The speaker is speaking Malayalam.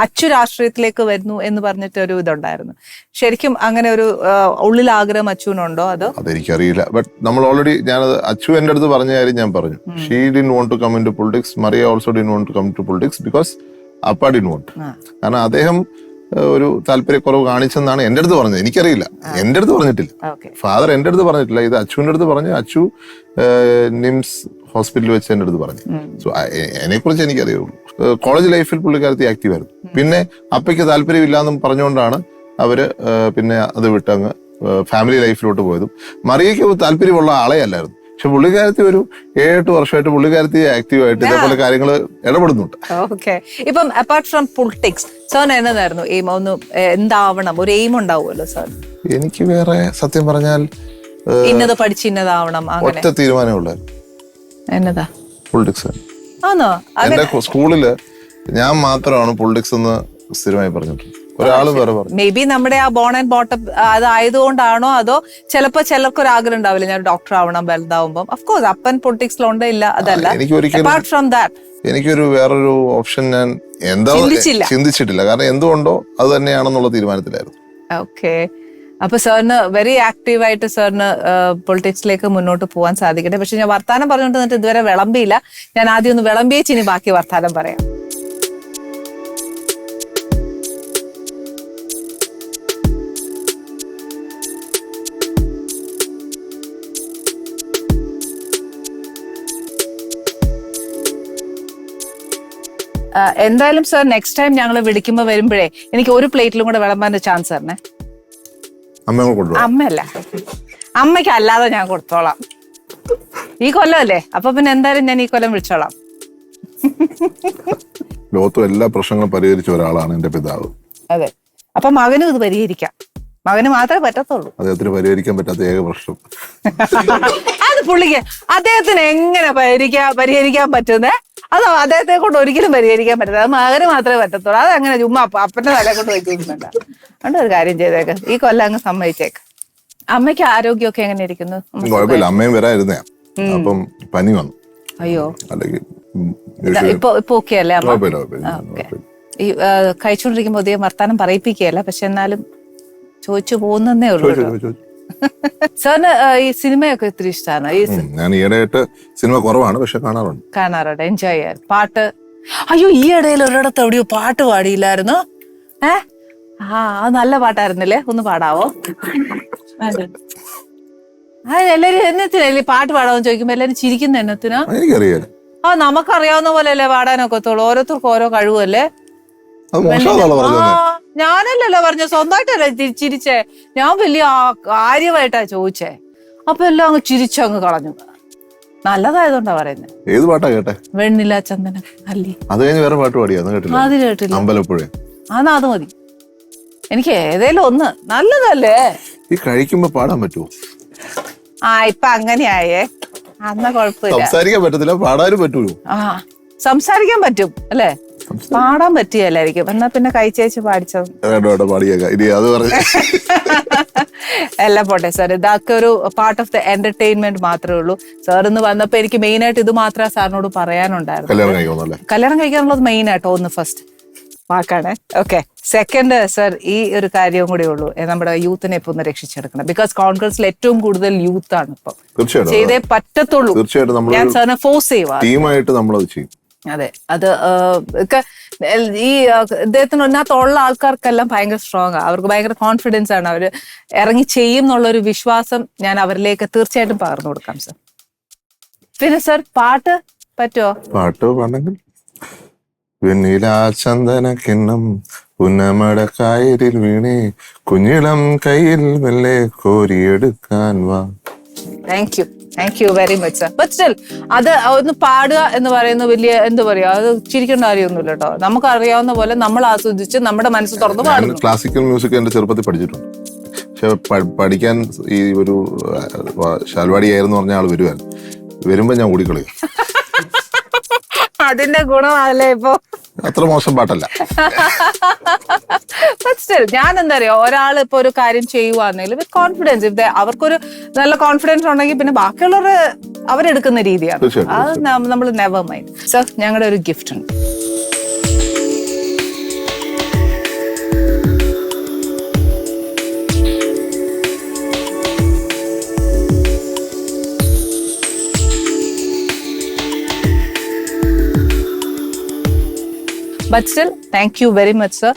അച്ചു രാഷ്ട്രീയത്തിലേക്ക് വരുന്നു എന്ന് പറഞ്ഞിട്ട് ഒരു ഇതുണ്ടായിരുന്നു. ശരിക്കും അങ്ങനെ ഒരു ഉള്ളിൽ ആഗ്രഹം അച്ചുവിനുണ്ടോ അതോ? അതെനിക്കറിയില്ല. ബട്ട് നമ്മൾ ഓൾറെഡി ഞാൻ അച്ചു എന്റെ അടുത്ത് പറഞ്ഞ കാര്യം ഞാൻ പറഞ്ഞു. She didn't want to come in to politics Maria also didn't want to come to politics because അപ്പ ഡിൻ വോണ്ട്. കാരണം അദ്ദേഹം ഒരു താല്പര്യക്കുറവ് കാണിച്ചെന്നാണ് എന്റെ അടുത്ത് പറഞ്ഞത്. എനിക്കറിയില്ല. എന്റെ അടുത്ത് പറഞ്ഞിട്ടില്ല. ഫാദർ എന്റെ അടുത്ത് പറഞ്ഞിട്ടില്ല. ഇത് അച്ചുവിന്റെ അടുത്ത് പറഞ്ഞു. അച്ചു നിംസ് ഹോസ്പിറ്റലിൽ വെച്ച് എന്റെ അടുത്ത് പറഞ്ഞു. സോ എന്നെ കുറിച്ച് എനിക്കറിയുള്ളൂ. കോളേജ് ലൈഫിൽ പുള്ളിക്കാരത്തി ആക്റ്റീവായിരുന്നു പിന്നെ അപ്പയ്ക്ക് താല്പര്യമില്ലാന്നും പറഞ്ഞുകൊണ്ടാണ് അവർ പിന്നെ അത് വിട്ടങ്ങ് അങ്ങ് ഫാമിലി ലൈഫിലോട്ട് പോയതും. മറിയയ്ക്ക് താല്പര്യമുള്ള ആളെ അല്ലായിരുന്നു. പക്ഷെ പുള്ളിക്കാരത്തി ഒരു ഏഴെട്ട് വർഷമായിട്ട് പുള്ളിക്കാരത്തി ആക്റ്റീവായിട്ട് ഇതേപോലെ കാര്യങ്ങൾ ഇടപെടുന്നുണ്ട്. ഓക്കെ ഇപ്പം അപ്പാർട്ട് ഫ്രം പൊളിറ്റിക്സ് സാറിന് എന്നതായിരുന്നു എയിം ഒന്ന് എന്താവണം? ഒരു എയിം ഉണ്ടാവുമല്ലോ സാർ എനിക്ക് വേറെ സത്യം പറഞ്ഞാൽ ഇന്നത് പഠിച്ച് ഇന്നതാവണം ഒറ്റ തീരുമാനമുള്ള എന്നതാ? പൊളിറ്റിക്സ് ആന്നോ എന്റെ സ്കൂളിൽ ഞാൻ മാത്രമാണ് പൊളിറ്റിക്സ് എന്ന് സ്ഥിരമായി പറഞ്ഞിട്ടുള്ളത്. ഒരാളും വേറെ പറഞ്ഞു. മേ ബി നമ്മുടെ ആ ബോൺ ആൻഡ് ബോട്ടം അതായതുകൊണ്ടാണോ അതോ ചിലപ്പോ ചിലർക്ക് ഒരു ആഗ്രഹം ഉണ്ടാവില്ല ഞാൻ ഡോക്ടർ ആവണം വലുതാവുമ്പോ. അഫ്കോഴ്സ് അപ്പൻ പൊളിറ്റിക്സിലുണ്ട് ഇല്ല അതല്ല. എനിക്ക് ഒരിക്കലും ഫ്രം ദാറ്റ് എനിക്കൊരു വേറൊരു ഓപ്ഷൻ ഞാൻ എന്താ ചിന്തിച്ചിട്ടില്ല. കാരണം എന്തുകൊണ്ടോ അത് തന്നെയാണെന്നുള്ള തീരുമാനത്തിലായിരുന്നു. ഓക്കെ അപ്പൊ സാറിന് വെരി ആക്റ്റീവ് ആയിട്ട് സാറിന് പൊളിറ്റിക്സിലേക്ക് മുന്നോട്ട് പോകാൻ സാധിക്കട്ടെ. പക്ഷെ ഞാൻ വർത്താനം പറഞ്ഞുകൊണ്ട് നിന്നിട്ട് ഇതുവരെ വിളമ്പിയില്ല. ഞാൻ ആദ്യം ഒന്ന് വിളമ്പിയേച്ച് ഇനി ബാക്കി വർത്താനം പറയാം. എന്തായാലും സാർ നെക്സ്റ്റ് ടൈം ഞങ്ങൾ വിളിക്കുമ്പോൾ വരുമ്പോഴേ എനിക്ക് ഒരു പ്ലേറ്റിലും കൂടെ വിളമ്പാൻ ചാൻസ് തരണേ. അമ്മ കൊണ്ടുപോകാം അമ്മയല്ല. അമ്മയ്ക്ക് അല്ലാതെ ഞാൻ കൊടുത്തോളാം. ഈ കൊല്ലമല്ലേ? അപ്പൊ പിന്നെ എന്തായാലും ഞാൻ ഈ കൊല്ലം വിളിച്ചോളാം. ലോകത്തും എല്ലാ പ്രശ്നങ്ങളും പരിഹരിച്ച ഒരാളാണ് എന്റെ പിതാവ്. അതെ. അപ്പൊ മകനും ഇത് പരിഹരിക്കാം. മകന് മാത്രമേ പറ്റത്തുള്ളൂ. അദ്ദേഹത്തിന് പരിഹരിക്കാൻ പറ്റാത്ത ഏക പ്രശ്നം. അത് പുള്ളിക്ക് അദ്ദേഹത്തിന് എങ്ങനെ പരിഹരിക്കാൻ പരിഹരിക്കാൻ പറ്റുന്നേ? അത് അദ്ദേഹത്തെ കൊണ്ട് ഒരിക്കലും പരിഹരിക്കാൻ പറ്റില്ല അത് മകന് മാത്രമേ പറ്റത്തുള്ളൂ. അത് അങ്ങനെ ചുമ്മാ അപ്പന്റെ തല കൊണ്ട് വയ്ക്കുന്നുണ്ട് അതുകൊണ്ട് ഒരു കാര്യം ചെയ്തേക്ക്. ഈ കൊല്ലം അങ്ങ് സമ്മതിച്ചേക്ക്. അമ്മയ്ക്ക് ആരോഗ്യമൊക്കെ എങ്ങനെ ഇരിക്കുന്നു? കുഴപ്പമില്ല. അമ്മയും വരായിരുന്നേ അപ്പം പനി വന്നു. അയ്യോ. അല്ലെങ്കിൽ ഇപ്പൊ ഇപ്പൊ ഓക്കെ അല്ലേ. ഈ കഴിച്ചുകൊണ്ടിരിക്കുമ്പോ അധികം വർത്താനം പറയിപ്പിക്കുകയല്ല. പക്ഷെ എന്നാലും ചോദിച്ചു പോകുന്നേ ഉള്ളൂ. സാറിന് ഈ സിനിമയൊക്കെ ഒത്തിരി ഇഷ്ടമാണ് ഈ ഉം, ഞാൻ ഈയിടെയായിട്ട് സിനിമ കുറവാണ് പക്ഷെ കാണാറുണ്ട്. കാണാറുണ്ട്. എൻജോയ് ചെയ്യാൻ. പാട്ട്? അയ്യോ ഈ ഇടയിൽ ഒരിടത്ത് എവിടെയോ പാട്ട് പാടിയില്ലായിരുന്നു? ഏ? ആ അത് നല്ല പാട്ടായിരുന്നില്ലേ? ഒന്ന് പാടാവോ? ആ എല്ലാരും എന്നത്തിനല്ലേ പാട്ട് പാടാമെന്ന് ചോദിക്കുമ്പോ എല്ലാരും ചിരിക്കുന്ന എന്നത്തിനാ? എനിക്കറിയാം ആ നമുക്കറിയാവുന്ന പോലെ അല്ലേ പാടാനൊക്കെ ഒത്തുള്ളൂ ഓരോരുത്തർക്കും ഓരോ കഴിവല്ലേ? അത് മോശമാണല്ലോ പറഞ്ഞു ആ, ഞാനല്ലല്ലോ പറഞ്ഞ സ്വന്തമായിട്ടല്ലേ ചിരിച്ചേ ഞാൻ വലിയ കാര്യമായിട്ടാ ചോദിച്ചേ. അപ്പൊ എല്ലാം അങ്ങ് ചിരിച്ചങ്ങ് കളഞ്ഞു. നല്ലതായതുകൊണ്ടാ പറയുന്നത് ഏത് പാട്ടാ കേട്ടെ? വെണ്ണില ചന്ദന അല്ലേ? അത് കഴിഞ്ഞ് വേറെ പാട്ട് പാടിയാ? അത് കേട്ടില്ല. അത് കേട്ടില്ല. അമ്പലപ്പുഴ. അതാ അത് മതി. എനിക്ക് ഏതേലും ഒന്ന്. നല്ലതല്ലേ? ഈ കഴിക്കുമ്പോ പാടാൻ പറ്റുമോ ആ ഇപ്പൊ അങ്ങനെയായേ. അന്ന കുഴപ്പമില്ല. സംസാരിക്കാൻ പറ്റത്തില്ല. പാടാനും പറ്റൂലോ? ആ സംസാരിക്കാൻ പറ്റും അല്ലേ? പാടാൻ പറ്റിയല്ലായിരിക്കും. എന്നാ പിന്നെ കഴിച്ചേച്ച് പാടിച്ചത് പാടിയേക്കാം. ഇനി അത് പറഞ്ഞ എല്ലാം പോട്ടെ സാർ ഇതൊക്കെ ഒരു പാർട്ട് ഓഫ് ദ എന്റർടൈൻമെന്റ് മാത്രമേ ഉള്ളൂ. സാർ ഇന്ന് വന്നപ്പോ എനിക്ക് മെയിൻ ആയിട്ട് ഇത് മാത്രമേ സാറിനോട് പറയാനുണ്ടായിരുന്നു കല്യാണം കഴിക്കാനുള്ളത് മെയിൻ ആയിട്ടോ ഒന്ന് ഫസ്റ്റ് വാക്കാണ്. ഓക്കെ സെക്കൻഡ് സർ ഈ ഒരു കാര്യവും കൂടെ ഉള്ളൂ. നമ്മുടെ യൂത്തിനെ ഇപ്പൊ ഒന്ന് രക്ഷിച്ചെടുക്കണം. ബിക്കോസ് കോൺഗ്രസിൽ ഏറ്റവും കൂടുതൽ യൂത്ത് ആണ് ഇപ്പൊ. ചെയ്തേ പറ്റത്തുള്ളൂ. തീർച്ചയായിട്ടും ഞാൻ സാറിനെ ഫോഴ്സ് ചെയ്യുക ടീമായിട്ട് നമ്മളത് ചെയ്യും. അതെ. അത് ഈ ആ, ഇദ്ദേഹത്തിന് ഇതിനകത്തുള്ള ആൾക്കാർക്കെല്ലാം ഭയങ്കര സ്ട്രോങ് ആണ് അവർക്ക് ഭയങ്കര കോൺഫിഡൻസ് ആണ്. അവർ ഇറങ്ങി ചെയ്യും എന്നുള്ളൊരു വിശ്വാസം ഞാൻ അവരിലേക്ക് തീർച്ചയായിട്ടും പകർന്നു കൊടുക്കാം സർ പിന്നെ സർ പാട്ട് പറ്റുമോ പാട്ട് പാടെങ്കിൽ കിണ്ണം ഉന്നമട കായലിൽ വീണേ കുഞ്ഞിളം കയ്യിൽ മെല്ലെ കോരിയെടുക്കാൻ വാ. Thank you thank you very much sir but still അത് ഒന്ന് പാടുക എന്ന് പറയുന്ന വലിയ എന്താ പറയാ അത് ചിരിക്കേണ്ട കാര്യമൊന്നുമില്ല കേട്ടോ നമുക്ക് അറിയാവുന്ന പോലെ നമ്മൾ ആസ്വദിച്ച് നമ്മുടെ മനസ്സ് തുറന്ന് പാടുന്നു. ക്ലാസിക്കൽ മ്യൂസിക് എന്റെ ചെറുപ്പത്തിൽ പഠിച്ചിട്ടുണ്ട്. പക്ഷെ പഠിക്കാൻ ഈ ഒരു ശാൽവാടി ആയിരുന്നു പറഞ്ഞ ആൾ വരുവാൻ വരുമ്പോ ഞാൻ ഓടിക്കളയും അതിന്റെ ഗുണമാണല്ലേ ഇപ്പൊ? അത്ര മോശം പാട്ടല്ല. ഞാൻ എന്താ പറയാ ഒരാൾ ഇപ്പൊ ഒരു കാര്യം ചെയ്യുവാണെങ്കിൽ വിത്ത് കോൺഫിഡൻസ് ഇഫ് അവർക്കൊരു നല്ല കോൺഫിഡൻസ് ഉണ്ടെങ്കിൽ പിന്നെ ബാക്കിയുള്ളവർ അവരെടുക്കുന്ന രീതിയാണ്. അത് നമ്മൾ നെവർ മൈൻഡ് സർ ഞങ്ങളുടെ ഒരു ഗിഫ്റ്റ് ഉണ്ട്. But still thank you very much sir